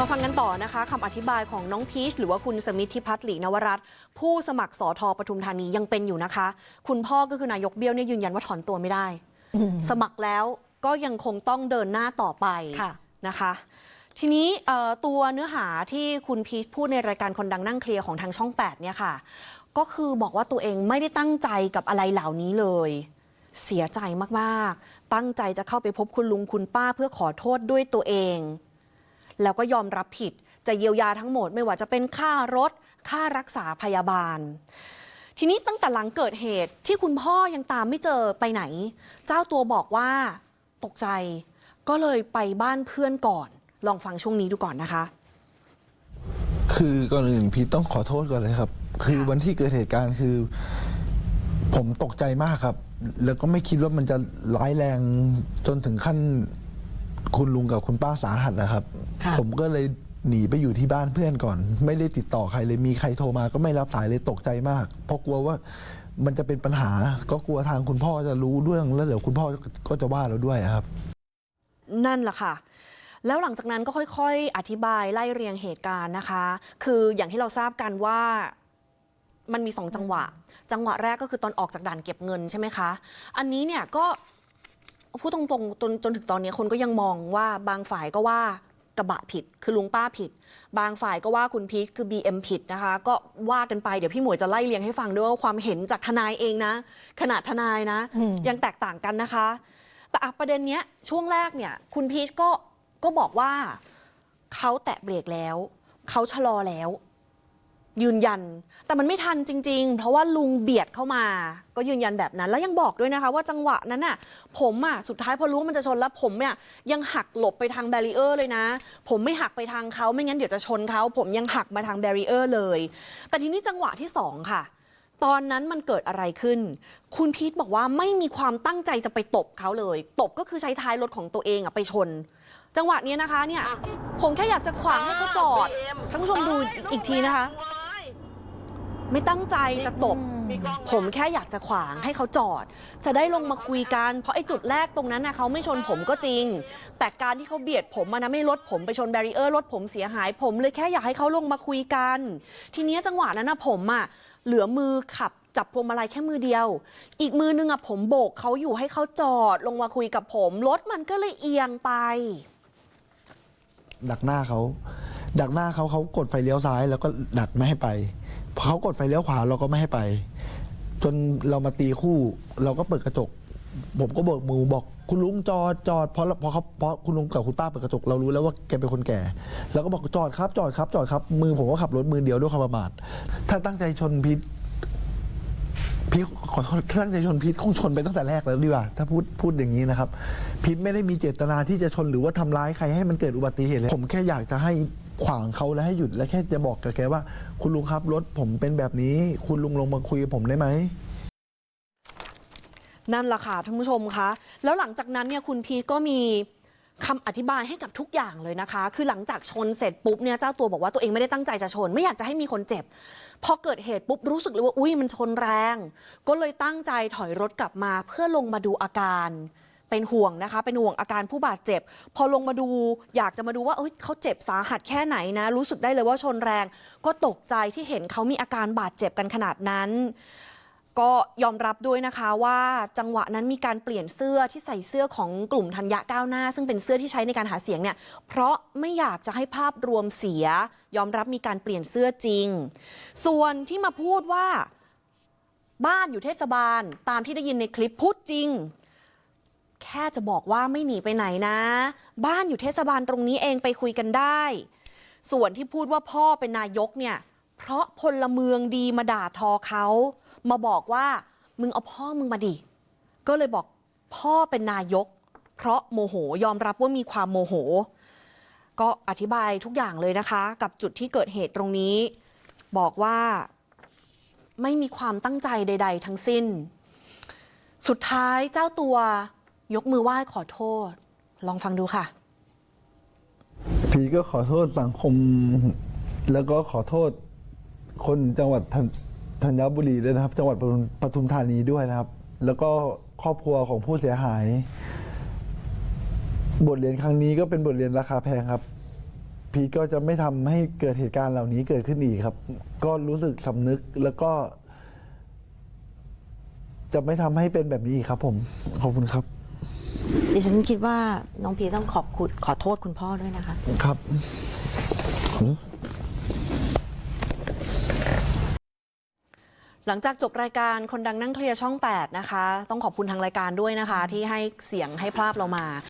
มาฟังกันต่อนะคะคำอธิบายของน้องพีชหรือว่าคุณสมิทธิพัฒน์หลีนวรัตน์ผู้สมัครสอทอปทุมธานียังเป็นอยู่นะคะ คุณพ่อก็คือนายกเบี้ยวเนี่ยยืนยันว่าถอนตัวไม่ได้ สมัครแล้วก็ยังคงต้องเดินหน้าต่อไปค่ะนะคะ ทีนี้เอ่อตัวเนื้อหาที่คุณพีชพูดในรายการคนดังนั่งเคลียร์ของทางช่อง 8 เนี่ยค่ะ ก็คือบอกว่าตัวเองไม่ได้ตั้งใจกับอะไรเหล่านี้เลยเสียใจมาก ๆ ตั้งใจจะเข้าไปพบคุณลุงคุณป้าเพื่อขอโทษด้วยตัวเอง แล้วก็ยอมรับผิด จะเยียวยาทั้งหมดไม่ว่าจะเป็นค่ารถ ค่ารักษาพยาบาล ทีนี้ตั้งแต่หลังเกิดเหตุที่คุณพ่อยังตามไม่เจอไปไหน เจ้าตัวบอกว่าตกใจ ก็เลยไปบ้านเพื่อนก่อน ลองฟังช่วงนี้ดูก่อนนะคะ คือก่อนอื่นพี่ต้องขอโทษก่อนเลยครับ คือวันที่เกิดเหตุการณ์คือ ผมตกใจมากครับ แล้วก็ไม่คิดว่ามันจะร้ายแรงจนถึงขั้นคุณลุงกับคุณป้าสาหัสนะครับ ผมก็เลยหนีไปอยู่ที่บ้านเพื่อนก่อน ไม่ได้ติดต่อใครเลยมีใครโทรมาก็ไม่รับสายเลยตกใจมาก เพราะกลัวว่ามันจะเป็นปัญหาก็กลัวทางคุณพ่อจะรู้เรื่องแล้วเดี๋ยวคุณพ่อก็จะว่าเราด้วยครับ นั่นแหละค่ะแล้วหลังจากนั้นก็ค่อยๆ อธิบายไล่เรียงเหตุการณ์นะคะ คืออย่างที่เราทราบกันว่ามันมีสองจังหวะ จังหวะแรกก็คือตอนออกจากด่านเก็บเงินใช่ไหมคะ อันนี้เนี่ยก็พูดตรงๆจนจนถึงตอนนี้คนก็ยังมองว่าบางฝ่ายก็ว่า กระบะผิด คือลุงป้าผิด บางฝ่ายก็ว่าคุณพีชคือ BM ผิดนะคะ ก็ว่ากันไปเดี๋ยวพี่หมวยจะไล่เรียงให้ฟังด้วยว่าความเห็นจากทนายเองนะ ขนาดทนายนะอืมยังแตกต่างกันนะคะ แต่อะประเด็นเนี้ยช่วงแรกเนี่ย คุณพีชก็ก็บอกว่าเขาแตะเบรกแล้วเขาชะลอแล้ว ยืนยัน แต่มันไม่ทันจริง ๆ เพราะว่าลุงเบียดเข้ามา ก็ยืนยันแบบนั้น แล้วยังบอกด้วยนะคะ ว่าจังหวะนั้นน่ะ ผมอะสุดท้ายพอรู้ว่ามันจะชนแล้วผมเนี่ยยังหักหลบไปทางแบรีเออร์เลยนะ ผมไม่หักไปทางเขาไม่งั้นเดี๋ยวจะชนเขาผมยังหักมาทางแบรีเออร์เลย แต่ทีนี้จังหวะที่สองค่ะ ตอนนั้นมันเกิดอะไรขึ้น คุณพีทบอกว่าไม่มีความตั้งใจจะไปตบเขาเลย ตบก็คือใช้ท้ายรถของตัวเองอะไปชนจังหวะนี้นะคะเนี่ยผมแค่อยากจะขวางให้เขาจอดท่านผู้ชมดูอีกทีนะคะ ไม่ตั้งใจจะตบ ผมแค่อยากจะขวางให้เขาจอด จะได้ลงมาคุยกัน เพราะไอ้จุดแรกตรงนั้นนะเขาไม่ชนผมก็จริง แต่การที่เขาเบียดผมมานะไม่รถผมไปชนแบรีเออร์รถผมเสียหายผมเลยแค่อยากให้เขาลงมาคุยกัน ทีเนี้ยจังหวะนั้นนะผมอะเหลือมือขับจับพวงมาลัยแค่มือเดียว อีกมือนึงอะผมโบกเขาอยู่ให้เขาจอด ลงมาคุยกับผมรถมันก็เลยเอียงไป ดักหน้าเขา ดักหน้าเขาเขากดไฟเลี้ยวซ้าย แล้วก็ดักไม่ให้ไปพอ เขากดไฟเลี้ยวขวาเราก็ไม่ให้ไป จนเรามาตีคู่ เราก็เปิดกระจก ผมก็บิกมือบอกคุณลุงจอดจอดเพราะเพราะเขาเพราะคุณลุงกับคุณป้าเปิดกระจกเรารู้แล้วว่าแกเป็นคนแก่แล้วก็บอกจอดครับจอดครับจอดครับ มือผมก็ขับรถมือเดียวด้วยความประมาทถ้าตั้งใจชนพิษพี่ขอโทษตั้งใจชนพิษคงชนไปตั้งแต่แรกแล้วดีกว่า ถ้าพูดพูดอย่างนี้นะครับพิษไม่ได้มีเจตนาที่จะชนหรือว่าทำร้ายใครให้มันเกิดอุบัติเหตุเลย ผมแค่อยากจะให้ ขวางเขาและให้หยุดและแค่จะบอกกับแกว่า คุณลุงครับรถผมเป็นแบบนี้ คุณลุงลงมาคุยกับผมได้ไหมนั่นแหละค่ะท่านผู้ชมคะแล้วหลังจากนั้นเนี่ยคุณพีทก็มีคำอธิบายให้กับทุกอย่างเลยนะคะ คือหลังจากชนเสร็จปุ๊บเนี่ยเจ้าตัวบอกว่าตัวเองไม่ได้ตั้งใจจะชน ไม่อยากจะให้มีคนเจ็บ พอเกิดเหตุปุ๊บรู้สึกเลยว่าอุ้ยมันชนแรง ก็เลยตั้งใจถอยรถกลับมาเพื่อลงมาดูอาการ เป็นห่วงนะคะ เป็นห่วงอาการผู้บาดเจ็บ พอลงมาดูอยากจะมาดูว่าเอ้ยเขาเจ็บสาหัสแค่ไหนนะ รู้สึกได้เลยว่าชนแรง ก็ตกใจที่เห็นเขามีอาการบาดเจ็บกันขนาดนั้น ก็ยอมรับด้วยนะคะว่าจังหวะนั้นมีการเปลี่ยนเสื้อที่ใส่เสื้อของกลุ่มธัญญะก้าวหน้า ซึ่งเป็นเสื้อที่ใช้ในการหาเสียงเนี่ย เพราะไม่อยากจะให้ภาพรวมเสีย ยอมรับมีการเปลี่ยนเสื้อจริง ส่วนที่มาพูดว่าบ้านอยู่เทศบาล ตามที่ได้ยินในคลิปพูดจริง แค่จะบอกว่าไม่หนีไปไหนนะ บ้านอยู่เทศบาลตรงนี้เองไปคุยกันได้ ส่วนที่พูดว่าพ่อเป็นนายกเนี่ย เพราะพลเมืองดีมาด่าทอเขา มาบอกว่ามึงเอาพ่อมึงมาดิ ก็เลยบอกพ่อเป็นนายก เพราะโมโหยอมรับว่ามีความโมโห ก็อธิบายทุกอย่างเลยนะคะ กับจุดที่เกิดเหตุตรงนี้ บอกว่าไม่มีความตั้งใจใด ๆ ทั้งสิ้น สุดท้ายเจ้าตัว ยกมือไหว้ขอโทษ ลองฟังดูค่ะ พีก็ขอโทษสังคม แล้วก็ขอโทษคนจังหวัดธัญธัญบุรีด้วยนะครับ จังหวัดปทุมปทุมธานีด้วยนะครับ แล้วก็ครอบครัวของผู้เสียหาย บทเรียนครั้งนี้ก็เป็นบทเรียนราคาแพงครับ พีก็จะไม่ทำให้เกิดเหตุการณ์เหล่านี้เกิดขึ้นอีกครับ ก็รู้สึกสำนึกแล้วก็ จะไม่ทำให้เป็นแบบนี้อีกครับผม ขอบคุณครับ ดิฉันคิดว่าน้องพีต้องขอบคุณขอโทษคุณพ่อด้วยนะคะ ครับ หลังจากจบรายการคนดังนั่งเคลียร์ช่อง 8 นะคะ ต้องขอบคุณทางรายการด้วยนะคะ ที่ให้เสียงให้ภาพเรามา